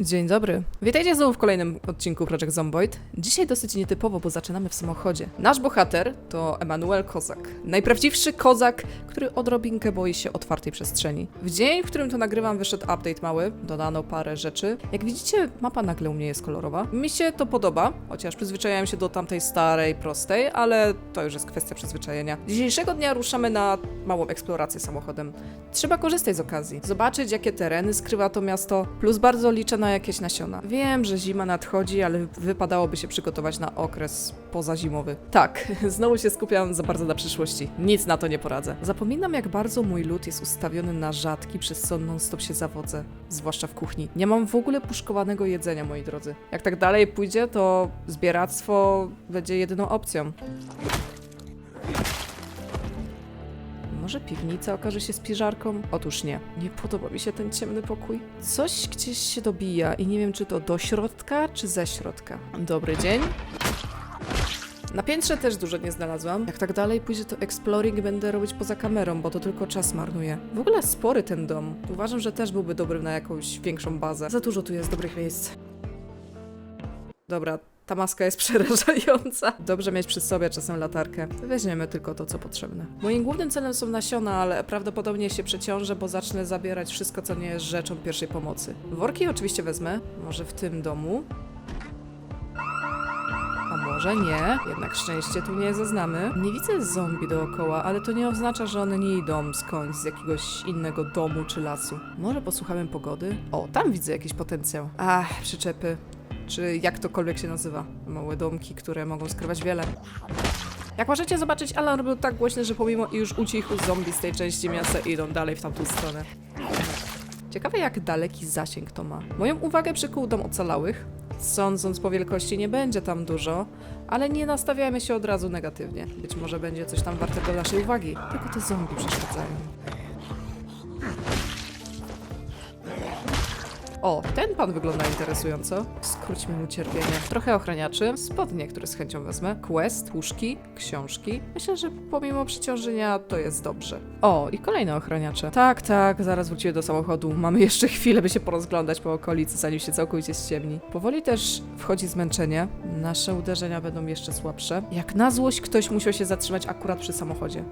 Dzień dobry. Witajcie znowu w kolejnym odcinku Project Zomboid. Dzisiaj dosyć nietypowo, bo zaczynamy w samochodzie. Nasz bohater to Emanuel Kozak. Najprawdziwszy kozak, który odrobinkę boi się otwartej przestrzeni. W dzień, w którym to nagrywam, wyszedł update mały, dodano parę rzeczy. Jak widzicie, mapa nagle u mnie jest kolorowa. Mi się to podoba, chociaż przyzwyczaiłem się do tamtej starej, prostej, ale to już jest kwestia przyzwyczajenia. Dzisiejszego dnia ruszamy na małą eksplorację samochodem. Trzeba korzystać z okazji, zobaczyć jakie tereny skrywa to miasto, plus bardzo liczę na jakieś nasiona. Wiem, że zima nadchodzi, ale wypadałoby się przygotować na okres pozazimowy. Tak, znowu się skupiam za bardzo na przyszłości. Nic na to nie poradzę. Zapominam, jak bardzo mój lód jest ustawiony na rzadki, przez co non-stop się zawodzę, zwłaszcza w kuchni. Nie mam w ogóle puszkowanego jedzenia, moi drodzy. Jak tak dalej pójdzie, to zbieractwo będzie jedyną opcją. Może piwnica okaże się spiżarką? Otóż nie. Nie podoba mi się ten ciemny pokój. Coś gdzieś się dobija i nie wiem, czy to do środka, czy ze środka. Dobry dzień. Na piętrze też dużo nie znalazłam. Jak tak dalej pójdzie, to exploring będę robić poza kamerą, bo to tylko czas marnuje. W ogóle spory ten dom. Uważam, że też byłby dobry na jakąś większą bazę. Za dużo tu jest dobrych miejsc. Dobra, ta maska jest przerażająca. Dobrze mieć przy sobie czasem latarkę. Weźmiemy tylko to, co potrzebne. Moim głównym celem są nasiona, ale prawdopodobnie się przeciążę, bo zacznę zabierać wszystko, co nie jest rzeczą pierwszej pomocy. Worki oczywiście wezmę. Może w tym domu. A może nie, jednak szczęście tu nie zaznamy. Nie widzę zombie dookoła, ale to nie oznacza, że one nie idą skądś z jakiegoś innego domu czy lasu. Może posłuchamy pogody? O, tam widzę jakiś potencjał. Ach, przyczepy czy jak tokolwiek się nazywa. Małe domki, które mogą skrywać wiele. Jak możecie zobaczyć, alarm był tak głośny, że pomimo już ucichu zombie z tej części miasta idą dalej w tamtą stronę. Ciekawe jak daleki zasięg to ma. Moją uwagę przykuł dom ocalałych. Sądząc po wielkości nie będzie tam dużo, ale nie nastawiajmy się od razu negatywnie. Być może będzie coś tam wartego naszej uwagi. Tylko te zombie przeszkadzają. O, ten pan wygląda interesująco. Skróćmy mu cierpienie. Trochę ochraniaczy, spodnie, które z chęcią wezmę, quest, łóżki, książki. Myślę, że pomimo przeciążenia to jest dobrze. O, i kolejne ochraniacze. Tak, tak, zaraz wrócimy do samochodu. Mamy jeszcze chwilę, by się porozglądać po okolicy, zanim się całkowicie ściemni. Powoli też wchodzi zmęczenie. Nasze uderzenia będą jeszcze słabsze. Jak na złość ktoś musiał się zatrzymać akurat przy samochodzie.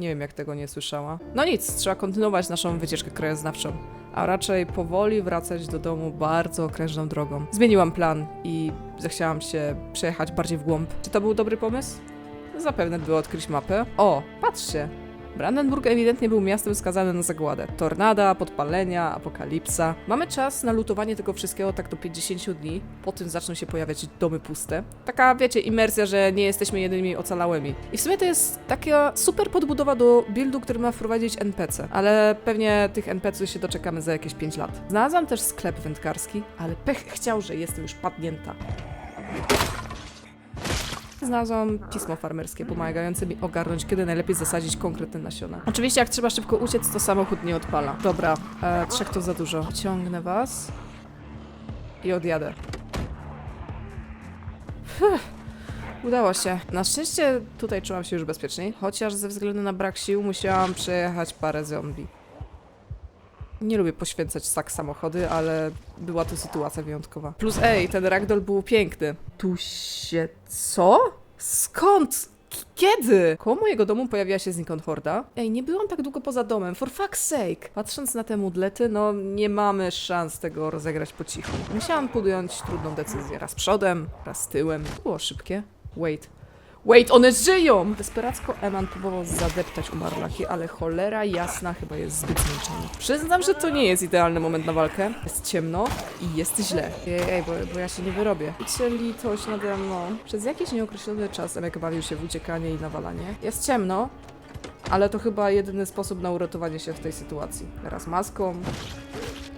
Nie wiem, jak tego nie słyszała. No nic, trzeba kontynuować naszą wycieczkę krajoznawczą, a raczej powoli wracać do domu bardzo okrężną drogą. Zmieniłam plan i zechciałam się przejechać bardziej w głąb. Czy to był dobry pomysł? Zapewne było odkryć mapę. O, patrzcie! Brandenburg ewidentnie był miastem skazanym na zagładę. Tornada, podpalenia, apokalipsa. Mamy czas na lutowanie tego wszystkiego tak do 50 dni. Po tym zaczną się pojawiać domy puste. Taka, wiecie, imersja, że nie jesteśmy jedynymi ocalałymi. I w sumie to jest taka super podbudowa do buildu, który ma wprowadzić NPC. Ale pewnie tych NPC się doczekamy za jakieś 5 lat. Znalazłam też sklep wędkarski, ale pech chciał, że jestem już padnięta. Znalazłam pismo farmerskie pomagające mi ogarnąć, kiedy najlepiej zasadzić konkretne nasiona. Oczywiście, jak trzeba szybko uciec, to samochód nie odpala. Dobra, e, trzech to za dużo. Wyciągnę was i odjadę. Fuh, udało się. Na szczęście tutaj czułam się już bezpieczniej, chociaż ze względu na brak sił musiałam przejechać parę zombie. Nie lubię poświęcać tak samochody, ale była to sytuacja wyjątkowa. Plus ej, ten ragdoll był piękny. Tu się... co? Skąd? Kiedy? Koło mojego domu pojawiła się znikąd horda. Ej, nie byłam tak długo poza domem, for fuck's sake. Patrząc na te mudlety, no nie mamy szans tego rozegrać po cichu. Musiałam podjąć trudną decyzję. Raz przodem, raz tyłem. Było szybkie. Wait. Wait, one żyją! Desperacko Eman próbował zadeptać umarlaki, ale cholera jasna chyba jest zbyt zmęczony. Przyznam, że to nie jest idealny moment na walkę. Jest ciemno i jest źle. Ej, ej bo, bo ja się nie wyrobię. Idźcie litość nade mną. Przez jakiś nieokreślony czas Emek bawił się w uciekanie i nawalanie. Jest ciemno, ale to chyba jedyny sposób na uratowanie się w tej sytuacji. Raz maską,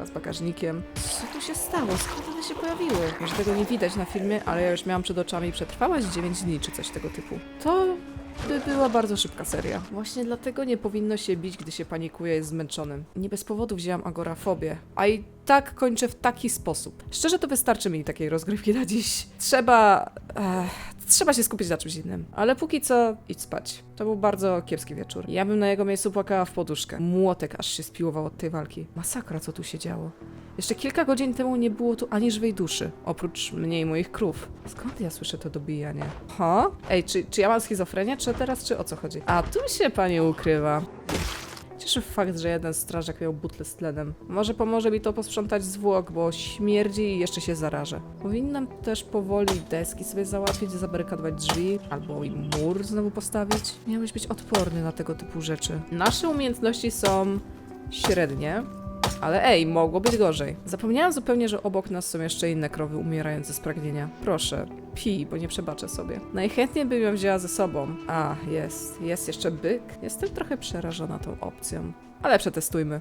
raz bagażnikiem. Co tu się stało? Skąd one się pojawiły? Może tego nie widać na filmie, ale ja już miałam przed oczami przetrwałaś 9 dni czy coś tego typu. To by była bardzo szybka seria. Właśnie dlatego nie powinno się bić, gdy się panikuje, jest zmęczonym. Nie bez powodu wzięłam agorafobię, a i tak kończę w taki sposób. Szczerze to wystarczy mi takiej rozgrywki na dziś. Trzeba... Ech, trzeba się skupić na czymś innym. Ale póki co, idź spać. To był bardzo kiepski wieczór. Ja bym na jego miejscu płakała w poduszkę. Młotek aż się spiłował od tej walki. Masakra, co tu się działo. Jeszcze kilka godzin temu nie było tu ani żywej duszy, oprócz mnie i moich krów. Skąd ja słyszę to dobijanie? Ha? Ej, czy, czy ja mam schizofrenię, czy teraz, czy o co chodzi? A tu się pani ukrywa. Cieszy fakt, że jeden strażak miał butlę z tlenem. Może pomoże mi to posprzątać zwłok, bo śmierdzi i jeszcze się zarażę. Powinnam też powoli deski sobie załatwić, zabarykadować drzwi, albo i mur znowu postawić. Miałeś być odporny na tego typu rzeczy. Nasze umiejętności są średnie, ale ej, mogło być gorzej. Zapomniałam zupełnie, że obok nas są jeszcze inne krowy umierające z pragnienia. Proszę, pij, bo nie przebaczę sobie. Najchętniej bym ją wzięła ze sobą. A, jest. Jest jeszcze byk. Jestem trochę przerażona tą opcją. Ale przetestujmy.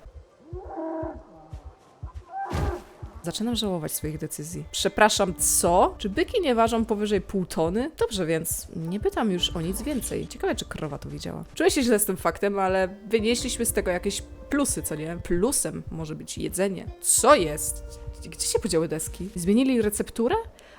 Zaczynam żałować swoich decyzji. Przepraszam, co? Czy byki nie ważą powyżej pół tony? Dobrze, więc nie pytam już o nic więcej. Ciekawe, czy krowa to widziała. Czuję się źle z tym faktem, ale wynieśliśmy z tego jakieś plusy, co nie? Plusem może być jedzenie. Co jest? Gdzie się podziały deski? Zmienili recepturę?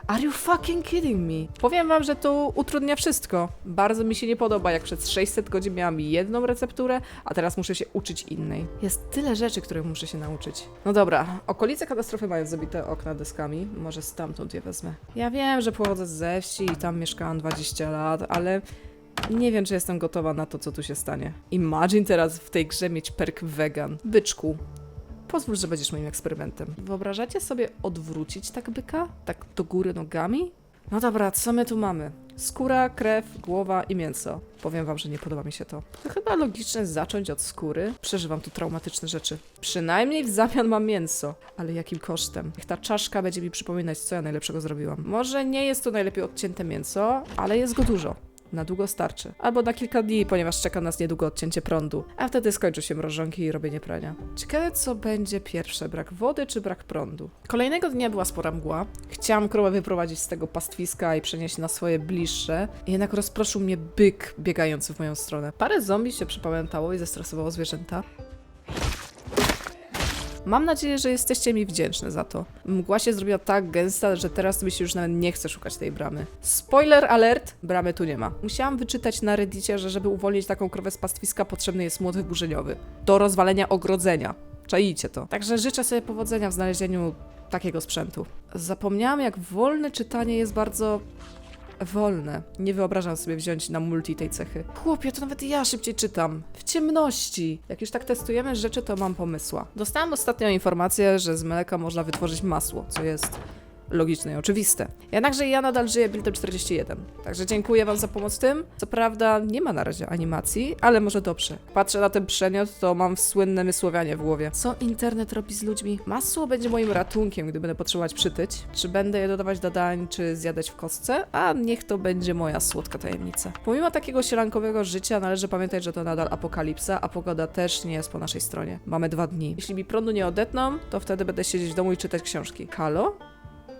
Are you fucking kidding me? Powiem wam, że to utrudnia wszystko. Bardzo mi się nie podoba, jak przez 600 godzin miałam jedną recepturę, a teraz muszę się uczyć innej. Jest tyle rzeczy, których muszę się nauczyć. No dobra, okolice katastrofy mają zabite okna deskami. Może stamtąd je wezmę. Ja wiem, że pochodzę ze wsi i tam mieszkałam 20 lat, ale nie wiem, czy jestem gotowa na to, co tu się stanie. Imagine teraz w tej grze mieć perk vegan. Byczku, Pozwól, że będziesz moim eksperymentem. Wyobrażacie sobie odwrócić tak byka? Tak do góry nogami? No dobra, co my tu mamy? Skóra, krew, głowa i mięso. Powiem wam, że nie podoba mi się to. To chyba logiczne zacząć od skóry. Przeżywam tu traumatyczne rzeczy. Przynajmniej w zamian mam mięso. Ale jakim kosztem? Niech ta czaszka będzie mi przypominać, co ja najlepszego zrobiłam. Może nie jest to najlepiej odcięte mięso, ale jest go dużo. Na długo starczy. Albo na kilka dni, ponieważ czeka nas niedługo odcięcie prądu. A wtedy skończą się mrożonki i robienie prania. Ciekawe, co będzie pierwsze, brak wody czy brak prądu? Kolejnego dnia była spora mgła. Chciałam krowę wyprowadzić z tego pastwiska i przenieść na swoje bliższe. Jednak rozproszył mnie byk biegający w moją stronę. Parę zombie się przypamiętało i zestresowało zwierzęta. Mam nadzieję, że jesteście mi wdzięczne za to. Mgła się zrobiła tak gęsta, że teraz mi się już nawet nie chce szukać tej bramy. Spoiler alert, bramy tu nie ma. Musiałam wyczytać na reddicie, że żeby uwolnić taką krowę z pastwiska potrzebny jest młot wyburzeniowy. Do rozwalenia ogrodzenia. Czajcie to. Także życzę sobie powodzenia w znalezieniu takiego sprzętu. Zapomniałam, jak wolne czytanie jest bardzo wolne. Nie wyobrażam sobie wziąć na multi tej cechy. Chłopie, to nawet ja szybciej czytam. W ciemności. Jak już tak testujemy rzeczy, to mam pomysła. Dostałam ostatnio informację, że z mleka można wytworzyć masło, co jest logiczne i oczywiste. Jednakże ja nadal żyję buildem 41. Także dziękuję wam za pomoc tym. Co prawda nie ma na razie animacji, ale może dobrze. Patrzę na ten przemiot, to mam słynne mysłowianie w głowie. Co internet robi z ludźmi? Masło będzie moim ratunkiem, gdy będę potrzebować przytyć. Czy będę je dodawać do dań, czy zjadać w kostce? A niech to będzie moja słodka tajemnica. Pomimo takiego sielankowego życia należy pamiętać, że to nadal apokalipsa, a pogoda też nie jest po naszej stronie. Mamy dwa dni. Jeśli mi prądu nie odetną, to wtedy będę siedzieć w domu i czytać książki. Halo?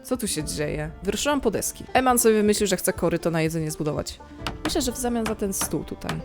Co tu się dzieje? Wyruszyłam po deski. Eman sobie wymyślił, że chce koryto na jedzenie zbudować. Myślę, że w zamian za ten stół tutaj.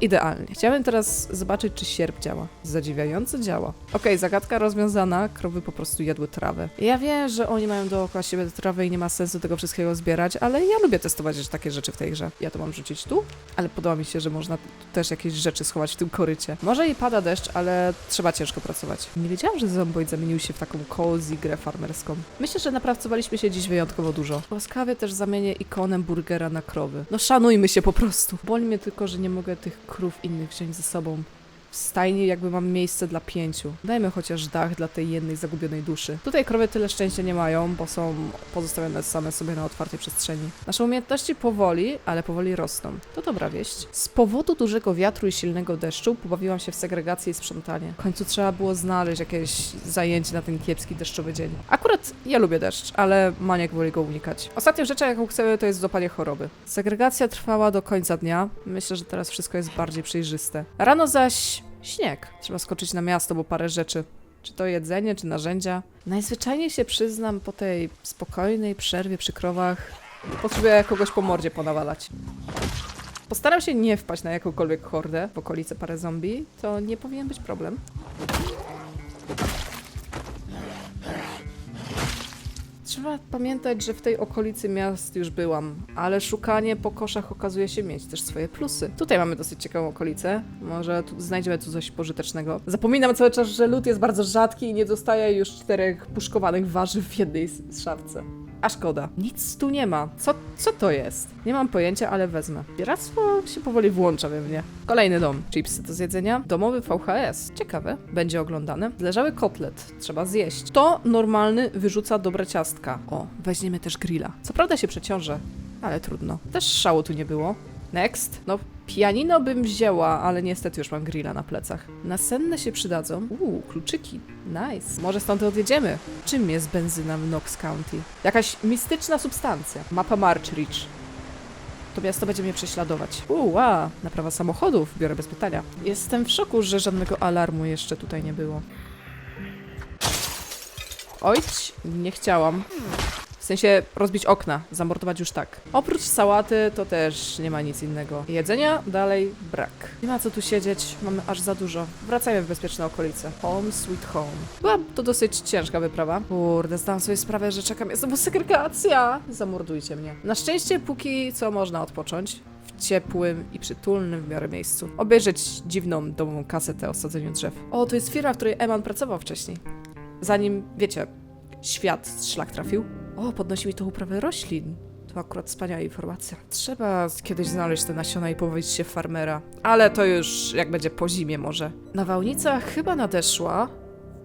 Idealnie. Chciałem teraz zobaczyć, czy sierp działa. Zadziwiająco działa. Okej, zagadka rozwiązana. Krowy po prostu jadły trawę. Ja wiem, że oni mają dookoła siebie trawę i nie ma sensu tego wszystkiego zbierać, ale ja lubię testować takie rzeczy w tej grze. Ja to mam rzucić tu, ale podoba mi się, że można też jakieś rzeczy schować w tym korycie. Może i pada deszcz, ale trzeba ciężko pracować. Nie wiedziałam, że Zomboid zamienił się w taką cozy grę farmerską. Myślę, że napracowaliśmy się dziś wyjątkowo dużo. Łaskawie też zamienię ikonę burgera na krowy. No szanujmy się po prostu. Boli mnie tylko, że nie mogę tych krów innych wziąć ze sobą. W stajni jakby mam miejsce dla pięciu. Dajmy chociaż dach dla tej jednej zagubionej duszy. Tutaj krowy tyle szczęścia nie mają, bo są pozostawione same sobie na otwartej przestrzeni. Nasze umiejętności powoli, ale powoli rosną. To dobra wieść. Z powodu dużego wiatru i silnego deszczu pobawiłam się w segregację i sprzątanie. W końcu trzeba było znaleźć jakieś zajęcie na ten kiepski deszczowy dzień. Akurat ja lubię deszcz, ale maniak woli go unikać. Ostatnią rzeczą, jaką chcemy, to jest złapanie choroby. Segregacja trwała do końca dnia. Myślę, że teraz wszystko jest bardziej przejrzyste. Rano zaś śnieg. Trzeba skoczyć na miasto, bo parę rzeczy. Czy to jedzenie, czy narzędzia. Najzwyczajniej się przyznam po tej spokojnej przerwie przy krowach. Potrzebuję kogoś po mordzie ponawalać. Postaram się nie wpaść na jakąkolwiek hordę w okolice parę zombie. To nie powinien być problem. Trzeba pamiętać, że w tej okolicy miast już byłam, ale szukanie po koszach okazuje się mieć też swoje plusy. Tutaj mamy dosyć ciekawą okolicę, może tu znajdziemy tu coś pożytecznego. Zapominam cały czas, że lód jest bardzo rzadki i nie dostaję już czterech puszkowanych warzyw w jednej szafce. A szkoda. Nic tu nie ma. Co, co to jest? Nie mam pojęcia, ale wezmę. Piractwo się powoli włącza we mnie. Kolejny dom. Chipsy do zjedzenia. Domowy VHS. Ciekawe. Będzie oglądane. Leżały kotlet. Trzeba zjeść. To normalny wyrzuca dobre ciastka. O, weźmiemy też grilla. Co prawda się przeciążę, ale trudno. Też szału tu nie było. Next. No, pianino bym wzięła, ale niestety już mam grilla na plecach. Nasenne się przydadzą. Uuu, kluczyki. Nice. Może stąd odjedziemy. Czym jest benzyna w Knox County? Jakaś mistyczna substancja. Mapa March Ridge. To miasto będzie mnie prześladować. Uuu, a, naprawa samochodów, biorę bez pytania. Jestem w szoku, że żadnego alarmu jeszcze tutaj nie było. Ojć, nie chciałam. Sensie rozbić okna, zamordować już tak. Oprócz sałaty to też nie ma nic innego. Jedzenia dalej brak. Nie ma co tu siedzieć, mamy aż za dużo. Wracajmy w bezpieczne okolice. Home sweet home. Była to dosyć ciężka wyprawa. Kurde, zdałam sobie sprawę, że czeka mnie znowu segregacja. Zamordujcie mnie. Na szczęście póki co można odpocząć. Ciepłym i przytulnym w miarę miejscu. Obejrzeć dziwną domową kasetę o sadzeniu drzew. O, to jest firma, w której Eman pracował wcześniej. Zanim, wiecie, świat szlak trafił. O, podnosi mi to uprawę roślin. To akurat wspaniała informacja. Trzeba kiedyś znaleźć te nasiona i powozić się farmera. Ale to już jak będzie po zimie może. Nawałnica chyba nadeszła,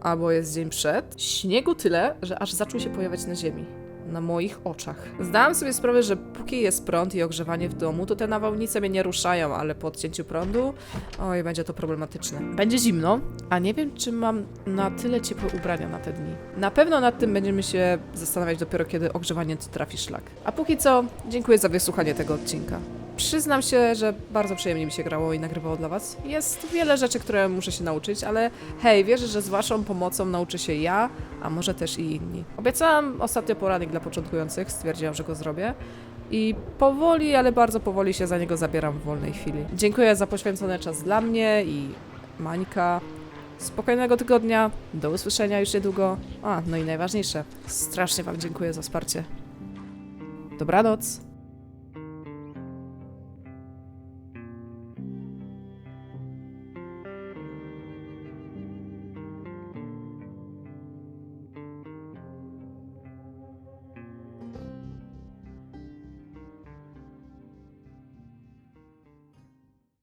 albo jest dzień przed. Śniegu tyle, że aż zaczął się pojawiać na ziemi. Na moich oczach. Zdałam sobie sprawę, że póki jest prąd i ogrzewanie w domu, to te nawałnice mnie nie ruszają, ale po odcięciu prądu, oj, będzie to problematyczne. Będzie zimno, a nie wiem, czy mam na tyle ciepłe ubrania na te dni. Na pewno nad tym będziemy się zastanawiać dopiero, kiedy ogrzewanie trafi szlak. A póki co, dziękuję za wysłuchanie tego odcinka. Przyznam się, że bardzo przyjemnie mi się grało i nagrywało dla Was. Jest wiele rzeczy, które muszę się nauczyć, ale hej, wierzę, że z Waszą pomocą nauczę się ja, a może też i inni. Obiecałam ostatnio poranek dla początkujących, stwierdziłam, że go zrobię. I powoli, ale bardzo powoli się za niego zabieram w wolnej chwili. Dziękuję za poświęcony czas dla mnie i Mańka. Spokojnego tygodnia, do usłyszenia już niedługo. A, no i najważniejsze, strasznie Wam dziękuję za wsparcie. Dobranoc.